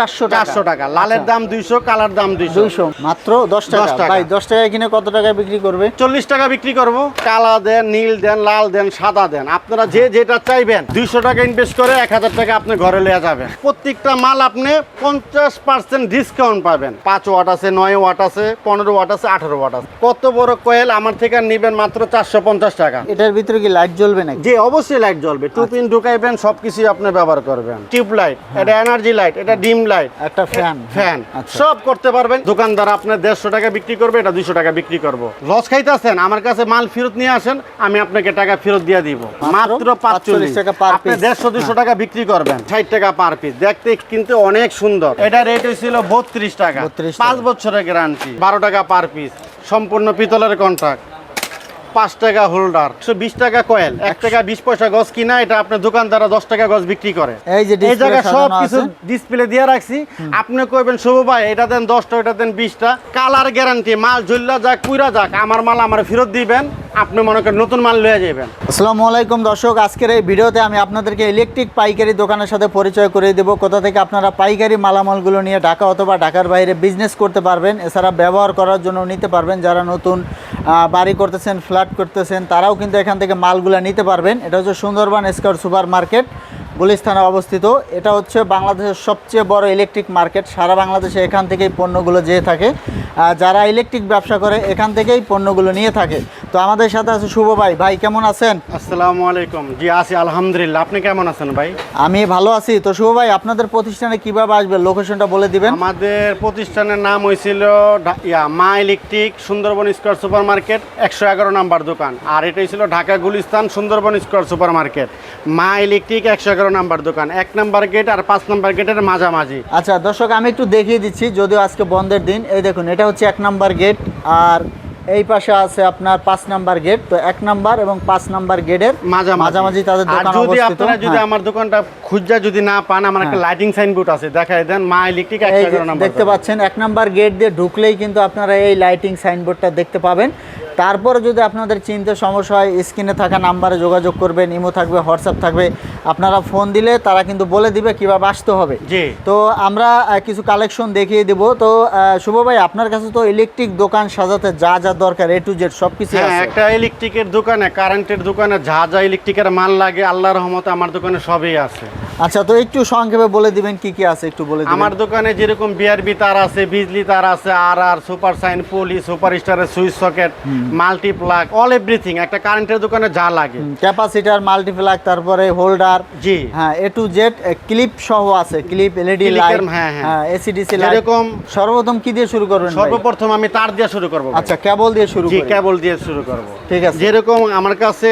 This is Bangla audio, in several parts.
চারশো টাকা। চারশো টাকা। লালের দাম দুইশো কালার দাম দুইশো। দুইশো। মাত্র দশ টাকা। 10 টাকা। ভাই দশ টাকায় কিনে কত টাকায় বিক্রি করবে? চল্লিশ টাকা বিক্রি করব। কালা দেন নীল দেন লাল দেন সাদা দেন। আপনারা যে যেটা চাইবেন দুইশো টাকা ইনভেস্ট করে এক হাজার টাকা আপনি ঘরে লিয়ে যাবেন। প্রত্যেকটা মাল আপনি পঞ্চাশ পার্সেন্ট ডিসকাউন্ট পাবেন। পাঁচ ওয়াট আছে নয় ওয়াট আছে পনেরো ওয়াট আছে আঠারো ওয়াট আছে। কত বড় কোয়েল আমার থেকে নিবেন মাত্র চারশো পঞ্চাশ টাকা। এটার ভিতরে কি লাইট জ্বলবে নাকি? যে অবশ্যই লাইট জ্বলবে। টু পিন ঢুকাইবেন সবকিছু আপনি ব্যবহার করবেন। টিউব লাইট এটা এনার্জি লাইট এটা ডিম লাইট একটা ফ্যান ফ্যান আচ্ছা। সব করতে পারবেন। দোকানদার আপনার দেড়শো টাকা বিক্রি করবে এটা দুইশো টাকা বিক্রি করব। লস খাইতেছেন আমার কাছে মাল ফেরত নিয়ে আসেন আমি আপনাকে টাকা ফেরত দিয়ে দিব। মাত্র 45 পাঁচচল্লিশ টাকা per আপনি। দেড়শো দুশো টাকা বিক্রি করবেন ষাট টাকা পার পিস দেখতে কিন্তু অনেক সুন্দর। এটা রেট হয়েছিল বত্রিশ টাকা। 32 টাকা। পাঁচ বছরের গ্যারান্টি বারো টাকা পার পিস সম্পূর্ণ পিতলের কন্ট্রাক্ট পাঁচ টাকা হোল্ডার। একশো বিশ টাকা কয়েল এক টাকা বিশ পয়সা গজ কিনা এটা আপনার দোকানদাররা দশ টাকা গজ বিক্রি করে। এই যে এই জায়গায় সব কিছু ডিসপ্লে দিয়ে রাখছি। আপনি কইবেন শুভ ভাই এটা দেন দশটা এটা দেন বিশটা কালার গ্যারান্টি মাল ঝুল্লা যাক কুইরা যাক আমার মাল আমার ফেরত দিবেন। আপনি মনে করেন নতুন মাল লয়ে যাবেন আসসালামু আলাইকুম দর্শক আজকের এই ভিডিওতে আমি আপনাদেরকে ইলেকট্রিক পাইকারি দোকানের সাথে পরিচয় করে দেব। কোথা থেকে আপনারা পাইকারি মালামালগুলো নিয়ে ঢাকা অথবা ঢাকার বাইরে বিজনেস করতে পারবেন এছাড়া ব্যবহার করার জন্য নিতে পারবেন। যারা নতুন বাড়ি করতেছেন ফ্ল্যাট করতেছেন, তারাও কিন্তু এখান থেকে মালগুলো নিতে পারবেন। এটা হচ্ছে সুন্দরবন স্কোয়ার সুপার মার্কেট গুলিস্থানে অবস্থিত। এটা হচ্ছে বাংলাদেশের সবচেয়ে বড় ইলেকট্রিক মার্কেট সারা বাংলাদেশে এখান থেকেই পণ্যগুলো যেয়ে থাকে। যারা ইলেকট্রিক ব্যবসা করে, এখান থেকেই পণ্যগুলো নিয়ে থাকে। তো আমাদের সাথে আছে শুভ ভাই। ভাই কেমন আছেন? আসসালামু আলাইকুম। জি আছি আলহামদুলিল্লাহ। আপনি কেমন আছেন ভাই? আমি ভালো আছি। তো শুভ ভাই আপনাদের প্রতিষ্ঠানে কীভাবে আসবে? লোকেশনটা বলে দিবেন। আমাদের প্রতিষ্ঠানের নাম হয়েছিল ইয়া মা electric Sundarban square super market একশো এগারো নাম্বার দোকান। আর এটা ছিল Dhaka Gulistan Sundarban square super market মা ইলেকট্রিক একশো এগারো নাম্বার দোকান। এক নাম্বার গেট আর পাঁচ নাম্বার গেটের মাঝামাঝি। আচ্ছা দর্শক আমি একটু দেখিয়ে দিচ্ছি যদিও আজকে বন্ধের দিন। এই দেখুন এটা হচ্ছে এক নাম্বার গেট। আর এই পাশে আছে আপনার পাঁচ নাম্বার গেট তো এক নাম্বার এবং পাঁচ নাম্বার গেটের মাঝামাঝি। মাঝামাঝি তাদের দোকান যদি আপনারা যদি হ্যাঁ। আমার দোকানটা খুঁজা যদি না পান আমার একটা লাইটিং সাইনবোর্ড আছে দেখাই দেন মা ইলেকট্রিক দেখতে পাচ্ছেন এক নাম্বার গেট দিয়ে ঢুকলেই কিন্তু আপনারা এই লাইটিং সাইনবোর্ডটা দেখতে পাবেন। তারপরে যদি আপনাদের চিনতে সমস্যা হয় স্ক্রিনে থাকা নাম্বারে যোগাযোগ করবেন ইমো থাকবে হোয়াটসঅ্যাপ থাকবে আপনারা ফোন দিলে তারা কিন্তু বলে দিবে কীভাবে আসতে হবে। জি। তো আমরা কিছু কালেকশন দেখিয়ে দেব। তো শুভ ভাই আপনার কাছে তো ইলেকট্রিক দোকান সাজাতে যা যা দরকার এ টু জেড সব কিছু হ্যাঁ একটা ইলেকট্রিকের দোকানে কারেন্টের দোকানে যা যা ইলেকট্রিকের মাল লাগে আল্লাহর রহমতে আমার দোকানে সবই আছে। আচ্ছা তো একটু সংক্ষেপে বলে দিবেন কি কি আছে একটু বলে আমার দোকানে যেরকম বিআরবি তার আছে বিজলি তার আছে আর আর সুপার সাইন পুলি সুপার স্টারের switch socket multi plug all everything একটা কারেন্টের দোকানে যা লাগে। ক্যাপাসিটার মাল্টিপ্লাগ তারপরে হোল্ডার জি। হ্যাঁ এ টু জেড ক্লিপ সহ আছে ক্লিপ এলইডি লাইট হ্যাঁ, হ্যাঁ। এসিডিসি লাইট যেরকম সর্বপ্রথম কি দিয়ে শুরু করবেন সর্বপ্রথম আমি তার দিয়ে শুরু করব আচ্ছা কেবল দিয়ে শুরু জি করি। কেবল দিয়ে শুরু করব। ঠিক আছে। যেরকম আমার কাছে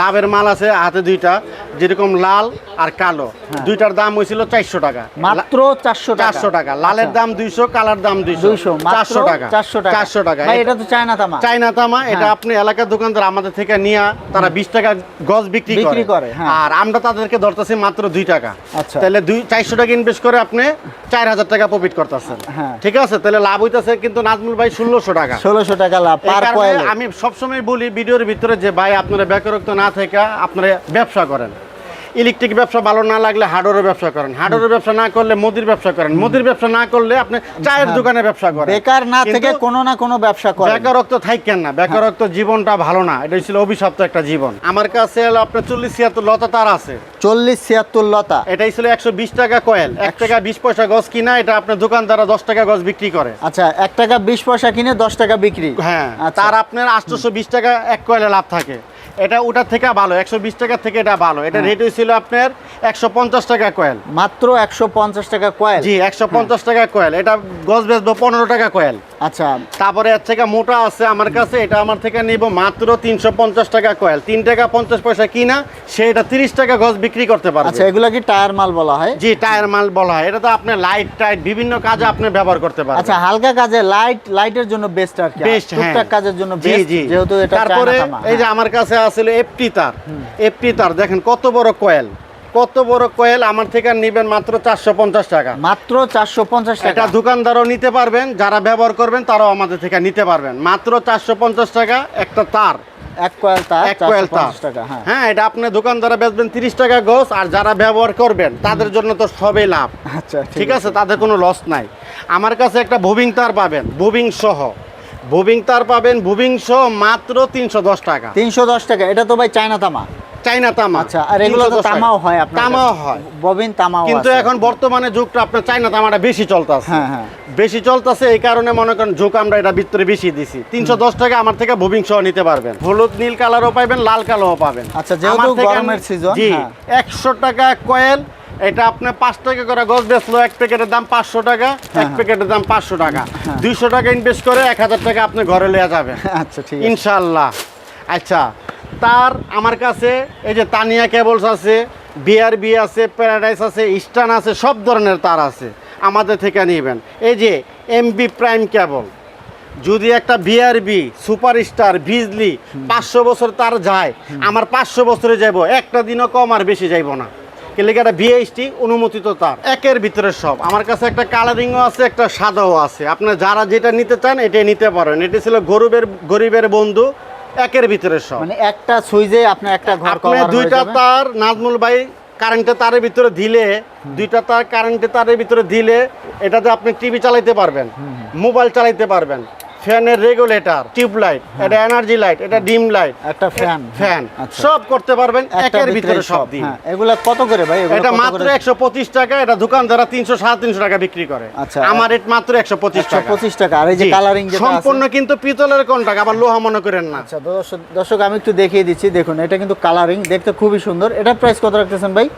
লাভের মাল আছে হাতে দুইটা। যেরকম লাল আর কালো দুইটার দাম হয়েছিল চারশো টাকা। মাত্র চারশো চারশো টাকা। লালের দাম দুইশো কালার দাম দুইশো। চারশো টাকা। চারশো টাকা। চারশো টাকা। এটা তো চায়না তামা। চাইনা তামা। এটা হ্যাঁ। আপনি এলাকার দোকানদার আমাদের থেকে নিয়ে তারা বিশ টাকা গজ বিক্রি বিক্রি করে হ্যাঁ। আর আমরা তাদেরকে ধরতেছি মাত্র দুই টাকা। আচ্ছা। তাহলে দুই চারশো টাকা ইনভেস্ট করে আপনি চার হাজার টাকা প্রফিট করতেছেন। হ্যাঁ। ঠিক আছে? তাহলে লাভ হইতেছে কিন্তু নাজমুল ভাই ষোলোশো টাকা। ষোলোশো টাকা লাভ পার আমি সবসময় বলি ভিডিওর ভিতরে যে ভাই আপনারা বেকারত্ব না থেকে আপনারা ব্যবসা করেন। ইলেকট্রিক ব্যবসা ভালো না লাগলে হার্ডওয়ারের ব্যবসা করেন। হার্ডওয়ারের ব্যবসা না করলে মুদির ব্যবসা করেন। মুদির ব্যবসা না করলে আপনি চায়ের দোকানে ব্যবসা করেন। বেকার না থেকে কোনো না কোনো ব্যবসা করে বেকারত্ব থাকেন না। বেকারত্ব জীবনটা ভালো না। এটা ছিল অভিশপ্ত একটা জীবন। আমার কাছে হলো আপনার চল্লিশ ছিয়াত্তর লতা তার আছে। চল্লিশ ছিয়াত্তর লতা। এটাই ছিল একশো বিশ টাকা কয়েল। এক টাকা বিশ পয়সা গজ কিনা এটা আপনার দোকানদাররা দশ টাকা গজ বিক্রি করে। আচ্ছা এক টাকা বিশ পয়সা কিনে দশ টাকা বিক্রি। হ্যাঁ আচ্ছা। তার আপনার আটশোশো বিশ টাকা এক কয়েলে লাভ থাকে। এটা ওটার থেকে ভালো একশো বিশ টাকার থেকে এটা ভালো। এটা রেট হয়েছিল আপনার একশো পঞ্চাশ টাকা কয়েল মাত্র একশো পঞ্চাশ টাকা কয়েল জি একশো পঞ্চাশ টাকা কয়েল এটা গজ বেচবো পনেরো টাকা কয়েল আচ্ছা তারপরে এর থেকে মোটা আছে আমার কাছে এটা আমার থেকে নিব মাত্র তিনশো পঞ্চাশ টাকা কয়েল। তিন টাকা পঞ্চাশ পয়সা কিনা সে এটা তিরিশ টাকা গজ বিক্রি করতে পারবে। আচ্ছা এগুলা কি টায়ার মাল বলা হয়? জি টায়ার মাল বলা হয়। এটা তো আপনি লাইট টাইট বিভিন্ন কাজে আপনি ব্যবহার করতে পারবেন। আচ্ছা হালকা কাজে লাইট লাইটের জন্য বেস্ট আর কি। বেস্ট হ্যাঁ। টুকটাক কাজের জন্য বেস্ট জি। যেহেতু এটা তারপরে এই যে হ্যাঁ। আমার কাছে আসলে এফটি তার এফটি তার দেখেন কত বড় কয়েল। কত বড় কয়েল আমার থেকে নিবেন মাত্র চারশো পঞ্চাশ টাকা? মাত্র চারশো পঞ্চাশ টাকা। দোকানদারও নিতে পারবেন যারা ব্যবহার করবেন তারাও আমাদের থেকে নিতে পারবেন। মাত্র চারশো পঞ্চাশ টাকা একটা তার। এক কয়েল তার এক কয়েল তার। 450 টাকা হ্যাঁ। হ্যাঁ এটা আপনি দোকানদারা বেচবেন তিরিশ টাকা গোছ আর যারা ব্যবহার করবেন তাদের জন্য তো সবই লাভ। আচ্ছা ঠিক আছে তাদের কোনো লস নাই। আমার কাছে একটা বুবিং তার পাবেন বুবিং সহ। বুবিং তার পাবেন বুবিং সহ মাত্র তিনশো দশ টাকা। তিনশো দশ টাকা এটা তো ভাই চায়না তামা। চাইনা তামা। আচ্ছা আর এগুলো তো তামাও হয় আপনার তামাও হয়। ববিন তামাও কিন্তু এখন বর্তমানে যুগটা আপনার চাইনা তামাটা বেশি চলতেছে। হ্যাঁ হ্যাঁ। বেশি চলতেছে এই কারণে মনে করেন ঝোঁক আমরা এটা ভিতরে বেশি দিছি। তিনশো দশ টাকা আমার থেকে বুবিং সহ নিতে পারবেন। হলুদ নীল কালারও পাবেন লাল পাবেন। আচ্ছা, যেহেতু গরমের season, জি হ্যাঁ। একশো টাকা কয়েল এটা আপনি পাঁচ টাকা করে গজ বেচলো এক প্যাকেটের দাম পাঁচশো টাকা এক হ্যাঁ। প্যাকেটের দাম পাঁচশো টাকা। দুইশো টাকা ইনভেস্ট করে এক হাজার টাকা আপনি ঘরে লিয়ে যাবেন। আচ্ছা ঠিক ইনশাল্লাহ আচ্ছা তার আমার কাছে এই যে তানিয়া কেবলস আছে বিআরবি আছে প্যারাডাইস আছে ইস্টার্ন আছে সব ধরনের তার আছে আমাদের থেকে নেবেন। এই যে এমবি প্রাইম কেবল যদি একটা বিআরবি সুপারস্টার বিজলি পাঁচশো বছর তার যায় আমার পাঁচশো বছরে যাব একটা দিনও কম আর বেশি যাইব না। কিন্তু একটা বিএসটি অনুমোদিত তার একের ভিতরে সব। আমার কাছে একটা কালারিংও আছে একটা সাদাও আছে। আপনার যারা যেটা নিতে চান এটাই নিতে পারেন। এটি ছিল গরিবের গরিবের বন্ধু একের ভিতরে সব। মানে একটা সুইজে আপনি একটা ঘর আপনি কভার দুইটা তার নাজমুল ভাই কারেন্টের তারের ভিতরে দিলে দুইটা তার কারেন্টের তারের ভিতরে দিলে এটাতে আপনি টিভি চালাইতে পারবেন মোবাইল চালাইতে পারবেন। ফ্যানের রেগুলেটর টিউবলাইট এটা এনার্জি লাইট এটা ডিম লাইট একটা ফ্যান ফ্যান। আচ্ছা। সব করতে পারবেন একের ভিতরে সব দিন। হ্যাঁ এগুলা কত করে ভাই? এটা মাত্র করে? একশো পঁচিশ টাকা এটা দোকানদারা তিনশো সাড়ে তিনশো টাকা বিক্রি করে। আচ্ছা। আমার রেট মাত্র একশো পঁচিশ একশো টাকা পঁচিশ টাকা আর এই যে কালারিং যেটা সম্পূর্ণ কিন্তু পিতলের কন্টাক আবার লোহা মনে করেন না। আচ্ছা দর্শক আমি একটু দেখিয়ে দিচ্ছি দেখুন এটা কিন্তু কালারিং দেখতে খুবই সুন্দর। এটা প্রাইস কত রাখতেছেন ভাই?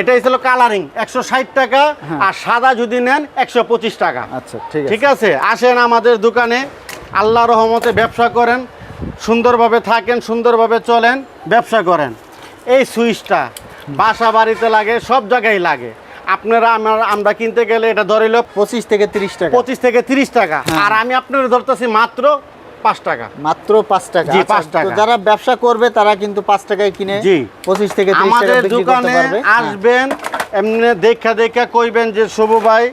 এটাই ছিল কালারিং একশো ষাট টাকা হ্যাঁ। আর সাদা যদি নেন একশো পঁচিশ টাকা। আচ্ছা ঠিক আছে। ঠিক আছে? আসেন আমাদের দোকানে আল্লাহ রহমতে ব্যবসা করেন সুন্দরভাবে থাকেন সুন্দরভাবে চলেন ব্যবসা করেন। এই সুইচটা বাসা বাড়িতে লাগে সব জায়গায় লাগে। আপনারা আমার আমরা কিনতে গেলে এটা ধরিল পঁচিশ থেকে তিরিশ টাকা। পঁচিশ থেকে তিরিশ টাকা। হ্যাঁ। আর আমি আপনার ধরতেছি মাত্র পাঁচ টাকা। মাত্র পাঁচ টাকা। জি, আচ্ছা, পাঁচ টাকা। যারা ব্যবসা করবে তারা কিন্তু পাঁচ টাকায় কিনে জি। পঁচিশ থেকে আমাদের দোকানে হ্যাঁ। আসবেন এমনি দেখা দেখা কইবেন যে শুভ ভাই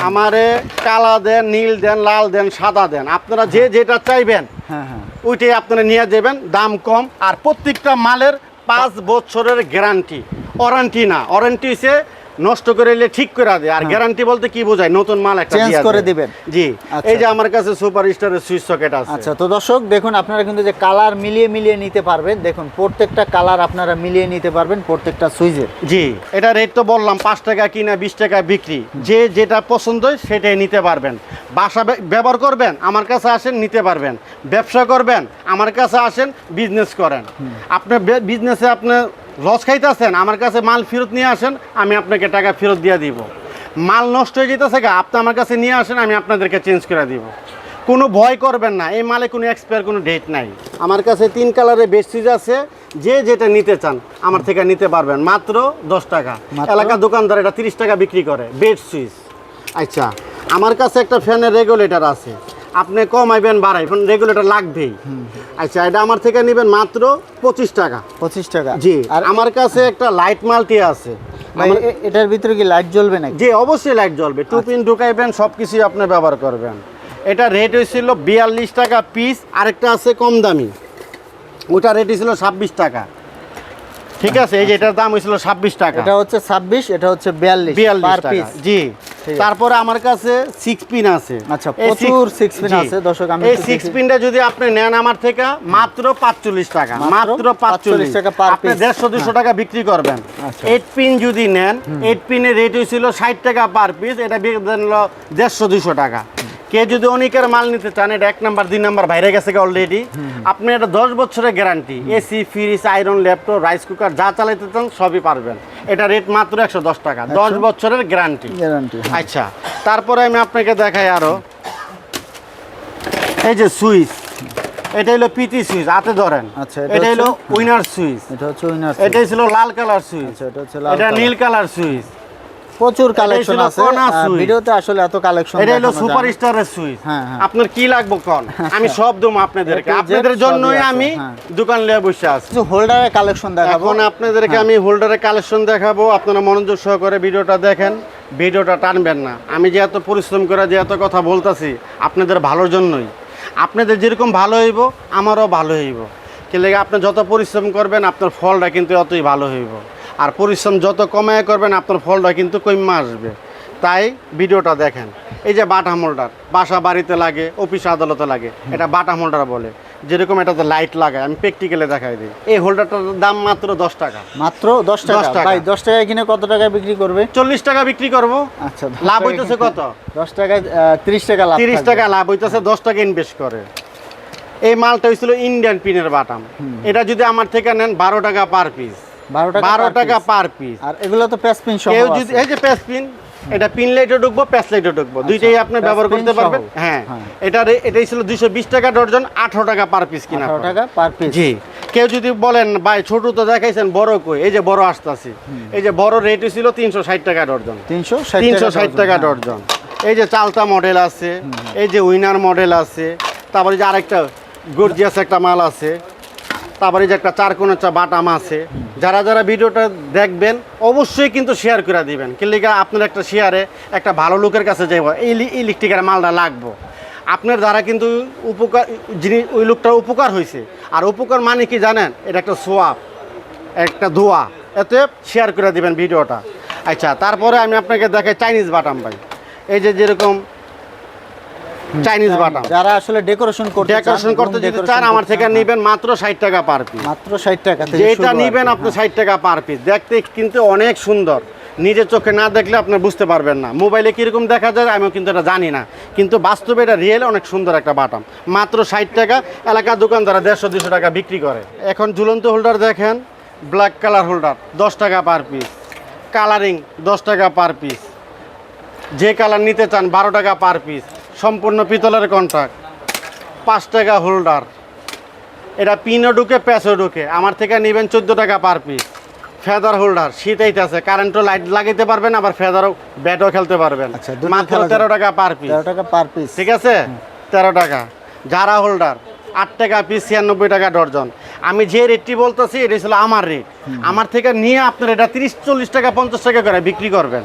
আমারে কালা দেন নীল দেন লাল দেন সাদা দেন। আপনারা যে যেটা চাইবেন হ্যাঁ হ্যাঁ। ওইটাই আপনারা নিয়ে যাবেন দাম কম। আর প্রত্যেকটা মালের পাঁচ বছরের গ্যারান্টি। ওয়ারেন্টি না। ওয়ারেন্টি হচ্ছে নষ্ট করে এলে ঠিক করে দেয় আর গ্যারান্টি বলতে কি বোঝায়? নতুন মাল একটা দিয়া করে। দিবেন। জি। আচ্ছা। এই যে আমার কাছে সুপার স্টারের সুইচ সকেট আছে। আচ্ছা তো দর্শক দেখুন আপনারা কিন্তু যে কালার মিলিয়ে মিলিয়ে নিতে পারবেন দেখুন প্রত্যেকটা কালার আপনারা মিলিয়ে নিতে পারবেন প্রত্যেকটা সুইজের জি এটা রেট তো বললাম পাঁচ টাকা কিনা বিশ টাকা বিক্রি। যে যেটা পছন্দ হয় সেটাই নিতে পারবেন। বাসা ব্যবহার করবেন আমার কাছে আসেন নিতে পারবেন। ব্যবসা করবেন আমার কাছে আসেন বিজনেস করেন। আপনি বিজনেসে আপনি লস খাইতেছেন আমার কাছে মাল ফেরত নিয়ে আসেন আমি আপনাকে টাকা ফেরত দিয়ে দিব। মাল নষ্ট হয়ে যেতেছে গা আপনি আমার কাছে নিয়ে আসেন আমি আপনাদেরকে চেঞ্জ করে দিব। কোনো ভয় করবেন না এই মালে কোনো এক্সপায়ার কোনো ডেট নাই। আমার কাছে তিন কালারের বেস্টিজ আছে যে যেটা নিতে চান আমার থেকে নিতে পারবেন। মাত্র দশ টাকা। মাত্র? এলাকা দোকানদার এটা তিরিশ টাকা বিক্রি করে বেড সুইচ আচ্ছা আমার কাছে একটা ফ্যানের রেগুলেটর আছে। আপনি কমাইবেন বাড়াইবেন রেগুলেটর লাগবেই। আচ্ছা এটা আমার থেকে নেবেন মাত্র পঁচিশ টাকা। পঁচিশ টাকা? জি আর আমার কাছে একটা লাইট মাল্টি আছে। এ- এটার ভিতরে কি লাইট জ্বলবে না জি অবশ্যই লাইট জ্বলবে। টু পিন ঢুকাইবেন সব কিছুই আপনি ব্যবহার করবেন। এটা রেট হয়েছিল বিয়াল্লিশ টাকা পিস আরেকটা আছে কম দামি। ওটা রেট হয়েছিল ছাব্বিশ টাকা। ঠিক আছে? এই যে এটার দাম হয়েছিল ছাব্বিশ টাকা। এটা হচ্ছে ছাব্বিশ এটা হচ্ছে বিয়াল্লিশ বিয়াল্লিশ টাকা। জি। তারপরে আমার কাছে সিক্স পিন আছে। আচ্ছা, প্রচুর সিক্স পিন আছে, দর্শক, আমি এই সিক্স পিনটা যদি আপনি নেন আমার থেকে মাত্র পাঁচচল্লিশ টাকা মাত্র মাত্র 45 পাঁচচল্লিশ টাকা আপনি piece। দেড়শো দুশো টাকা বিক্রি করবেন। আচ্ছা। এইট পিন যদি নেন এইট পিনের রেট হয়েছিল ষাট টাকা পার পিস এটা দেড়শো দুশো টাকা। কে যদি অনেকের মাল নিতে চান এটা এক নাম্বার দুই নাম্বার বাইরে গেছে অলরেডি আপনি এটা দশ বছরের guarantee AC fridge iron laptop rice cooker যা চালাইতে চান সবই পারবেন। এটা রেট মাত্র একশো দশ টাকা। দশ বছরের গ্যারান্টি গ্যারান্টি আচ্ছা তারপরে আমি আপনাকে দেখাই আরও। এই যে সুইচ এটা হলো পিটি সুইচ হাতে ধরেন। আচ্ছা, এটা হলো উইনার সুইচ। এটা হচ্ছে উইনার এটা ছিল লাল কালার সুইচ। আচ্ছা এটা হচ্ছে এটা নীল কালার সুইচ। প্রচুর কালেকশন আছে। ভিডিওতে আসলে এত কালেকশন এটা হলো সুপার স্টারের সুইচ। হ্যাঁ, হ্যাঁ। আপনার কি লাগবে কোন? আমি সব দেবো আপনাদেরকে। আপনাদের জন্যই আমি হ্যাঁ। দোকান লিয়ে বসে আছি। কিছু হোল্ডারের কালেকশন দেখাবো। এখন আপনাদেরকে আমি হোল্ডারের কালেকশন দেখাবো। আপনারা মনোযোগ সহকারে ভিডিওটা দেখেন। ভিডিওটা টানবেন না। আমি যে এত পরিশ্রম করে যে এত কথা বলতাছি আপনাদের ভালোর জন্যই। আপনাদের যেরকম ভালো হইব আমারও ভালো হইব। লেগে আপনি যত পরিশ্রম করবেন আপনার ফলটা কিন্তু অতই ভালো হইব। আর পরিশ্রম যত কমায় করবেন আপনার ফলটা কিন্তু কমে আসবে। তাই ভিডিওটা দেখেন। এই যে বাটা হোল্ডার বাসা বাড়িতে লাগে অফিস আদালতে লাগে এটা বাটা হোল্ডার বলে। যেরকম এটাতে লাইট লাগায় আমি প্র্যাকটিক্যালে দেখাই দিই। এই হোল্ডারটার দাম মাত্র দশ টাকা। মাত্র দশ টাকা? 10 টাকা। ভাই দশ টাকায় কিনে কত টাকায় বিক্রি করবে? চল্লিশ টাকা বিক্রি করব। আচ্ছা লাভ হইতেছে কত? দশ টাকায় তিরিশ টাকা লাভ তিরিশ টাকা লাভ হইতেছে দশ টাকা ইনভেস্ট করে। এই মালটা হয়েছিল ইন্ডিয়ান পিনের বাটাম এটা যদি আমার থেকে নেন বারো টাকা পার পিস বারো টাকা। পার পিস আর এগুলো তো প্যাসপিন কেউ যদি এই যে প্যাস পিন এটা পিন লাইটে ঢুকবো প্যাস লাইটে ঢুকবো। দুইটাই আপনি ব্যবহার আচ্ছা, করতে পারবেন। হ্যাঁ হ্যাঁ। এটা এটাই ছিল দুইশো বিশ টাকা ডর্জন আঠারো টাকা পার পিস কিনা 18 পড়ে। টাকা পার পিস জি। কেউ যদি বলেন ভাই ছোট তো দেখাইছেন বড় কই? এই যে বড় আসতেছি। এই যে বড় রেট ছিল তিনশো ষাট টাকা ডর্জন তিনশো তিনশো ষাট টাকা ডর্জন এই যে চালতা মডেল আছে এই যে উইনার মডেল আছে তারপরে যে আরেকটা গর্জিয়াস একটা মাল আছে তারপরে যে একটা চার কোনো বাটাম আছে। যারা যারা ভিডিওটা দেখবেন, অবশ্যই কিন্তু শেয়ার করে দিবেন। কিলিকা আপনার একটা শেয়ারে একটা ভালো লোকের কাছে যাইব, এই ইলেকট্রিকের মালটা লাগবো। আপনার দ্বারা কিন্তু উপকার যিনি ওই লোকটার উপকার হয়েছে আর উপকার মানে কি জানেন? এটা একটা সোয়াপ একটা ধোয়া এতে শেয়ার করে দিবেন ভিডিওটা। আচ্ছা তারপরে আমি আপনাকে দেখাই চাইনিজ বাটাম ভাই। এই যে যেরকম চাইনিজ বাটাম যারা আসলে ডেকোরেশন করতে ডেকোরেশন করতে যদি চান আমার থেকে নেবেন মাত্র ষাট টাকা পার পিস মাত্র ষাট টাকা থেকে যেটা। নিবেন আপনি ষাট টাকা পার পিস দেখতে কিন্তু অনেক সুন্দর। নিজের চোখে না দেখলে আপনি বুঝতে পারবেন না। মোবাইলে কীরকম দেখা যায় আমিও কিন্তু এটা জানি না। কিন্তু বাস্তবে এটা রিয়েল অনেক সুন্দর একটা বাটাম মাত্র ষাট টাকা। এলাকার দোকানদারা দেড়শো দুশো টাকা বিক্রি করে। এখন ঝুলন্ত হোল্ডার দেখেন। ব্ল্যাক কালার হোল্ডার দশ টাকা পার পিস কালারিং দশ টাকা পার পিস যে কালার নিতে চান বারো টাকা পার পিস সম্পূর্ণ পিতলের কন্ট্রাক্ট পাঁচ টাকা হোল্ডার এটা পিনও ঢুকে প্যাচও ঢুকে। আমার থেকে নেবেন চোদ্দ টাকা পার পিস ফেদার হোল্ডার শীত আছে কারেন্টও লাইট লাগাইতে পারবেন আবার ফেদারও ব্যাটও খেলতে পারবেন। আচ্ছা, মাত্র তেরো টাকা পার পিস তেরো টাকা পার পিস ঠিক আছে? তেরো টাকা। যারা হোল্ডার আট টাকা পিস ছিয়ানব্বই টাকা ডর্জন। আমি যে রেটটি বলতেছি এটা ছিল আমার রেট আমার থেকে নিয়ে আপনার এটা তিরিশ চল্লিশ টাকা পঞ্চাশ টাকা করে বিক্রি করবেন।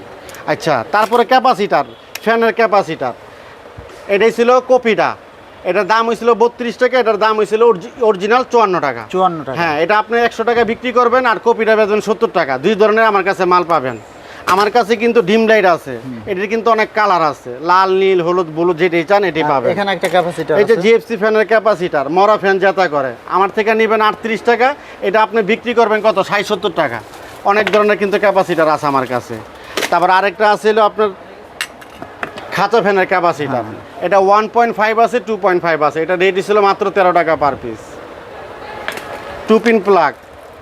আচ্ছা তারপরে ক্যাপাসিটার ফ্যানের ক্যাপাসিটার এটাই ছিল কপিটা। এটার দাম হয়েছিল বত্রিশ টাকা এটার দাম হয়েছিল অরিজিনাল চুয়ান্ন টাকা। চুয়ান্ন টাকা। হ্যাঁ এটা আপনি একশো টাকা বিক্রি করবেন আর কপিটা বেতন সত্তর টাকা। দুই ধরনের আমার কাছে মাল পাবেন। আমার কাছে কিন্তু ডিম লাইট আছে। এটির কিন্তু অনেক কালার আছে। লাল নীল হলুদ হলুদ যেটাই চান এটি আর পাবেন। এখানে একটা ক্যাপাসিটি এই যে জিএফসি ফ্যানের ক্যাপাসিটার মরা ফ্যান যেটা করে। আমার থেকে নেবেন আটত্রিশ টাকা। এটা আপনি বিক্রি করবেন কত? ষাট সত্তর টাকা। অনেক ধরনের কিন্তু ক্যাপাসিটার আছে আমার কাছে। তারপর আরেকটা আছে হলো আপনার খাঁচা ফ্যানের ক্যাপাসিটার এটা ওয়ান পয়েন্ট ফাইভ আছে টু পয়েন্ট ফাইভ আছে। এটা রেট ছিল মাত্র তেরো টাকা per piece two pin plug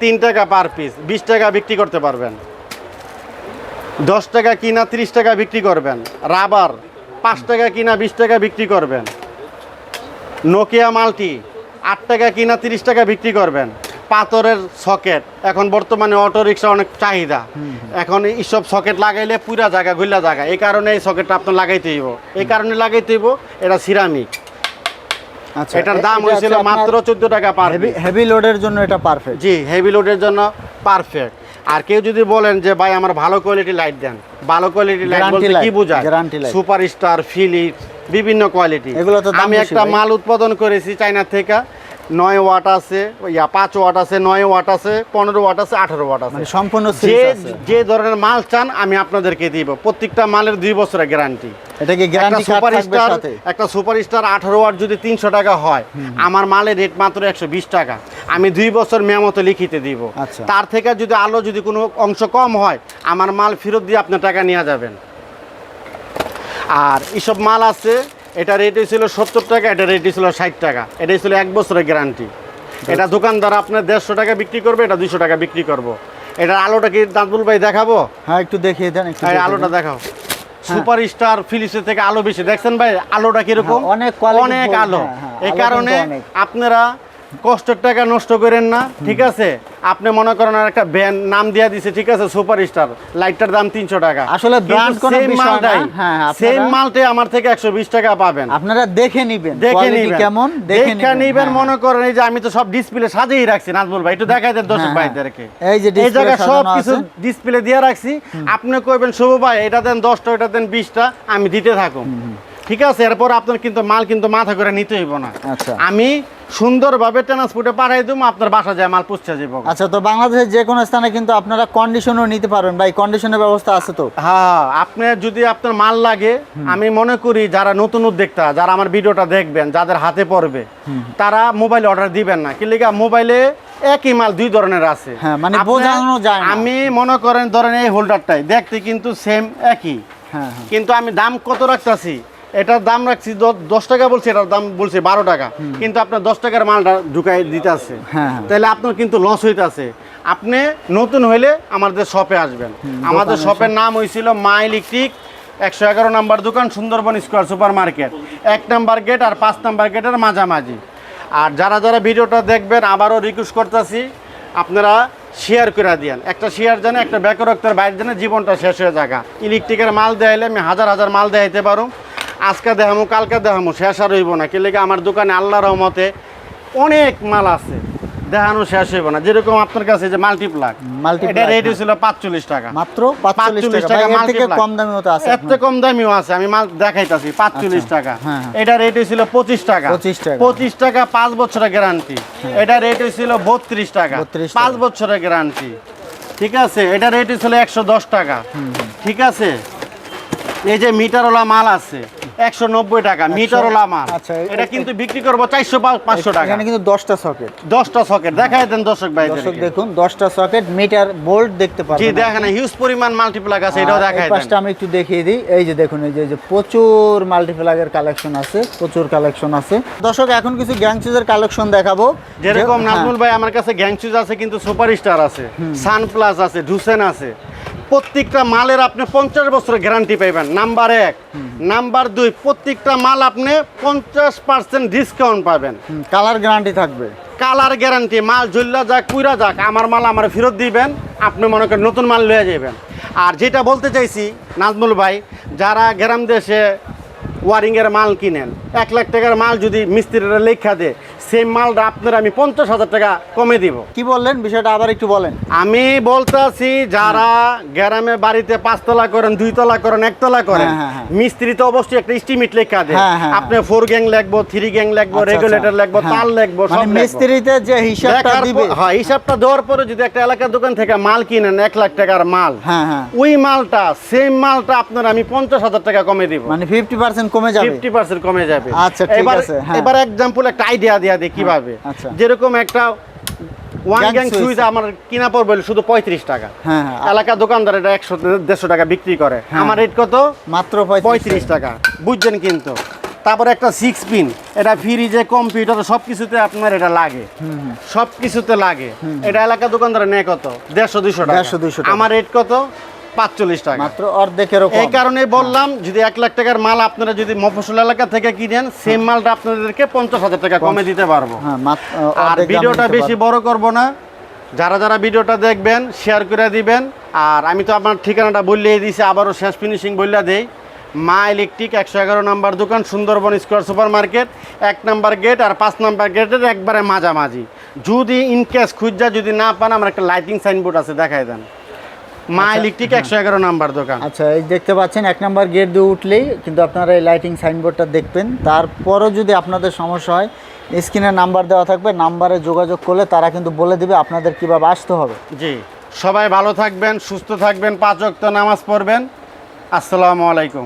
তিন টাকা পার পিস বিশ টাকা বিক্রি করতে পারবেন। দশ টাকা কিনা, তিরিশ টাকা বিক্রি করবেন। রাবার, পাঁচ টাকা কিনা, বিশ টাকা বিক্রি করবেন। নোকিয়া মাল্টি, আট টাকা কিনা, তিরিশ টাকা বিক্রি করবেন। পাথরের সকেট। এখন বর্তমানে অটো রিক্সা অনেক চাহিদা। এখন এইসব সকেট লাগাইলে পুরা জায়গা গুলা জায়গা। এই কারণে এই সকেটটা আপনার লাগাইতে হইব। এই কারণে লাগাইতে হইব এটা সিরামিক। আচ্ছা এটার দাম হয়েছিল মাত্র চোদ্দ টাকা পার হেভি হেভি লোডের জন্য এটা পারফেক্ট জি হেভি লোডের জন্য পারফেক্ট আর কেউ যদি বলেন যে ভাই আমার ভালো কোয়ালিটি লাইট দেন। ভালো কোয়ালিটি লাইট বলতে কি বোঝায়? guarantee light। Super star Philips বিভিন্ন কোয়ালিটি এগুলো তো আমি একটা মাল উৎপাদন করেছি চায়না থেকে। নয় ওয়াট আছে ইয়া পাঁচ ওয়াট আছে নয় ওয়াট আছে পনেরো ওয়াট আছে আঠারো ওয়াট আছে। মানে সম্পূর্ণ যে যে ধরনের মাল চান আমি আপনাদেরকে দিব। প্রত্যেকটা মালের দুই বছরের গ্যারান্টি এটা কি গ্যারান্টি সুপার স্টার একটা সুপার স্টার আঠারো ওয়াট যদি তিনশো টাকা হয় আমার মালের রেট মাত্র একশো বিশ টাকা। আমি দুই বছর মেয়ামতো লিখিতে দিব। আচ্ছা। তার থেকে যদি আলো যদি কোনো অংশ কম হয় আমার মাল ফেরত দিয়ে আপনার টাকা নিয়ে যাবেন। আর এসব মাল আছে এটা রেট ছিল সত্তর টাকা এটা রেট ছিল ষাট টাকা। এটাই ছিল এক বছরের গ্যারান্টি এটা দোকানদার আপনার দেড়শো টাকা বিক্রি করবে এটা দুশো টাকা বিক্রি করব। এটার আলোটা কি দাঁতবুল ভাই দেখাবো? হ্যাঁ একটু দেখিয়ে দেন আলোটা দেখাও। সুপার স্টার ফিলিপসের থেকে আলো বেশি। দেখছেন ভাই আলোটা কীরকম? হ্যাঁ, অনেক অনেক আলো। হ্যাঁ, হ্যাঁ, এই কারণে আপনারা কষ্টের টাকা নষ্ট করেন না ঠিক আছে? আপনি মনে করেন আর একটা ব্যান্ড নাম দিয়ে দিছে ঠিক আছে? সুপার স্টার লাইটটার দাম তিনশো টাকা। আসলে কোনো সেম বিষয় না। মালটাই হ্যাঁ, সেম মালটাই আমার থেকে একশো বিশ টাকা পাবেন। আপনারা দেখে নিবেন দেখে নিবেন। কেমন দেখে নিবেন। হ্যাঁ। মনে করেন এই যে আমি তো সব ডিসপ্লে সাজিয়ে রাখছি নাজমুল ভাই একটু দেখাই দেন দর্শক হ্যাঁ, ভাইদেরকে। এই যে এই জায়গায় সব কিছু ডিসপ্লে দিয়ে রাখছি। আপনি কইবেন শুভ ভাই এটা দেন দশটা এটা দেন বিশটা আমি দিতে থাকুন ঠিক আছে? এরপর আপনার কিন্তু মাল কিন্তু মাথা করে নিতে হইব না। আচ্ছা। আমি সুন্দরভাবে ট্রান্সপোর্টে পাঠাই দেবো আপনার বাসা যায় মাল পুষছে যাব আচ্ছা তো বাংলাদেশের যে কোনো স্থানে কিন্তু আপনারা কন্ডিশনও নিতে পারবেন। ভাই কন্ডিশনের ব্যবস্থা আছে তো? হ্যাঁ আপনি যদি আপনার মাল লাগে আমি মনে করি যারা নতুন উদ্যোক্তা যারা আমার ভিডিওটা দেখবেন যাদের হাতে পড়বে তারা মোবাইল অর্ডার দিবেন না। কি লিগা মোবাইলে একই মাল দুই ধরনের আছে। হ্যাঁ, মানে বোঝানো যায় আমি মনে করেন ধরেন এই হোল্ডারটাই দেখতে কিন্তু সেম একই। হ্যাঁ হ্যাঁ। কিন্তু আমি দাম কত রাখতেছি? এটার দাম রাখছি দশ টাকা বলছি এটার দাম বলছি বারো টাকা। কিন্তু আপনার দশ টাকার মালটা ঢুকাই দিতে আছে। হ্যাঁ, হ্যাঁ। তাহলে আপনার কিন্তু লস হইতাছে আপনি নতুন হইলে আমাদের শপে আসবেন। আমাদের শপের নাম হয়েছিল মা ইলেকট্রিক একশো এগারো নাম্বার দোকান সুন্দরবন স্কোয়ার সুপার মার্কেট এক নাম্বার গেট আর পাঁচ নাম্বার গেটের মাঝামাঝি। আর যারা যারা ভিডিওটা দেখবেন আবারও রিকোয়েস্ট করতেছি আপনারা শেয়ার করে দিয়েন। একটা শেয়ার জানে একটা বেকারত্বের বাইরে জানে জীবনটা শেষ হয়ে যাগা ইলেকট্রিকের মাল দেয়াইলে আমি হাজার হাজার মাল দেখাইতে পারো। আজকে দেখামো কালকে দেখামো শেষ আর হইব না। কি লেগে আমার দোকানে আল্লাহ রহমতে অনেক মাল আছে। দেখানো শেষ হইব না। যেরকম আপনার কাছে যে মাল্টিপ্লাক এটা রেট হ্যাঁ। হয়েছিল পাঁচচল্লিশ টাকা। মাত্র পাঁচচল্লিশ টাকা। থেকে কম দামি তো আছে থেকে কম দামিও আছে। আমি মাল দেখাইতাছি পাঁচচল্লিশ আচ্ছা, টাকা। হ্যাঁ, হ্যাঁ। এটা রেট হয়েছিল পঁচিশ টাকা। 25 টাকা। পঁচিশ টাকা পাঁচ বছরের গ্যারান্টি এটা রেট হয়েছিল বত্রিশ টাকা। 32 টাকা। পাঁচ বছরের গ্যারান্টি ঠিক আছে? এটা রেট হয়েছিল একশো দশ টাকা। ঠিক আছে? এই যে মিটারওয়ালা মাল আছে। একশো নব্বই টাকা মিটারওয়ালা মাল আচ্ছা, এটা কিন্তু বিক্রি করব চারশো পাঁচশো টাকা। এখানে কিন্তু দশটা সকেট দশটা সকেট দেখাই দেন দর্শক ভাই দর্শক দেখুন দশটা সকেট মিটার বোল্ট দেখতে জি পারবেন দেখেন হিউজ পরিমাণ মাল্টিপ্লাক আছে এটাও দেখাই পাশটা আমি একটু দেখিয়ে দিই। এই যে দেখুন এই যে এই যে প্রচুর মাল্টিপ্লাগের কালেকশন আছে প্রচুর কালেকশন আছে। দর্শক এখন কিছু গ্যাংচুজের কালেকশন দেখাবো। যেরকম নাজমুল ভাই আমার কাছে গ্যাংচুজ আছে কিন্তু সুপার স্টার আছে সানপ্লাস আছে ডুসেন আছে। প্রত্যেকটা মালের আপনি পঞ্চাশ বছরের গ্যারান্টি পাইবেন। নাম্বার এক। নাম্বার দুই প্রত্যেকটা মাল আপনি পঞ্চাশ পার্সেন্ট ডিসকাউন্ট পাবেন। কালার গ্যারান্টি থাকবে। কালার গ্যারান্টি মাল জ্বললা যাক কুইরা যাক আমার মাল আমার ফেরত দিবেন আপনি মনে করেন নতুন মাল লয়ে যাবেন আর যেটা বলতে চাইছি নাজমুল ভাই যারা গ্রাম দেশে ওয়ারিংয়ের মাল কিনেন এক লাখ টাকার মাল যদি মিস্ত্রিরা লেখা দেয় সেই মালটা আপনার আমি পঞ্চাশ হাজার টাকা কমে দিব। কি বললেন? বিষয়টা আবার একটু বলেন। আমি বলতেছি যারা গ্রামে বাড়িতে পাঁচতলা করেন দুইতলা করেন একতলা করেন হ্যাঁ, হ্যাঁ, হ্যাঁ। মিস্ত্রি তো অবশ্যই একটা এস্টিমেট লেখা দেয়। আপনি ফোর গ্যাং লাগবো থ্রি গ্যাং লাগবো রেগুলেটর। লাগবো। তার লাগবো সব মানে মিস্ত্রিতে যে হিসাবটা দিবে। হ্যাঁ হিসাবটা দেওয়ার পরে যদি একটা এলাকার দোকান থেকে মাল কিনেন এক লাখ টাকার মাল ওই মালটা সেম মালটা আপনার আমি পঞ্চাশ হাজার টাকা কমে দিব। মানে ফিফটি পার্সেন্ট কমে যাবে। ফিফটি পার্সেন্ট কমে যাবে। আচ্ছা, ঠিক এবার আছে। এবার এক্সাম্পল একটা আইডিয়া দেওয়া দিই কীভাবে। আচ্ছা। যেরকম একটা ওয়ান গ্যাং। সুইচ আমার কিনা পড়বে শুধু পঁয়ত্রিশ টাকা। হ্যাঁ হ্যাঁ এলাকা দোকানদার এটা একশো দেড়শো টাকা বিক্রি করে। হ্যাঁ। আমার রেট কত? মাত্র পঁয়ত্রিশ টাকা। বুঝছেন কিন্তু? তারপর একটা সিক্স পিন এটা ফ্রিজে কম্পিউটার সব কিছুতে আপনার এটা লাগে। সব কিছুতে লাগে। এটা এলাকা দোকানদার নেয় কত? দেড়শো দুশো টাকা। 150 200 টাকা। আমার রেট কত? পাঁচচল্লিশ টাকা। মাত্র অর্ধেকেরও এই কারণে বললাম যদি এক লাখ টাকার মাল আপনারা যদি মফসল এলাকা থেকে কিনেন সেম মালটা আপনাদেরকে পঞ্চাশ হাজার টাকা কমে দিতে পারব। হ্যাঁ আর ভিডিওটা বেশি। বড় করব না। যারা যারা ভিডিওটা দেখবেন শেয়ার করে দিবেন। আর আমি তো আপনার ঠিকানাটা বললেই দিয়েছি আবারও শেষ ফিনিশিং বললে দেই। মা ইলেকট্রিক একশো এগারো নাম্বার দোকান সুন্দরবন স্কোয়ার সুপার মার্কেট এক নাম্বার গেট আর পাঁচ নাম্বার গেটের একবারে মাঝামাঝি। যদি ইনকেস খুঁজা যদি না পান আমার একটা লাইটিং সাইনবোর্ড আছে দেখাই দেন। মা ইলেকট্রিক একশো এগারো নাম্বার দোকান। আচ্ছা এই দেখতে পাচ্ছেন এক নাম্বার গেট দিয়ে উঠলেই কিন্তু আপনারা এই লাইটিং সাইনবোর্ডটা দেখবেন। তারপরও যদি আপনাদের সমস্যা হয় স্ক্রিনে নাম্বার দেওয়া থাকবে নাম্বারে যোগাযোগ করলে তারা কিন্তু বলে দিবে আপনাদের কীভাবে আসতে হবে। জি সবাই ভালো থাকবেন সুস্থ থাকবেন পাঁচ ওয়াক্ত নামাজ পড়বেন। আসসালামু আলাইকুম।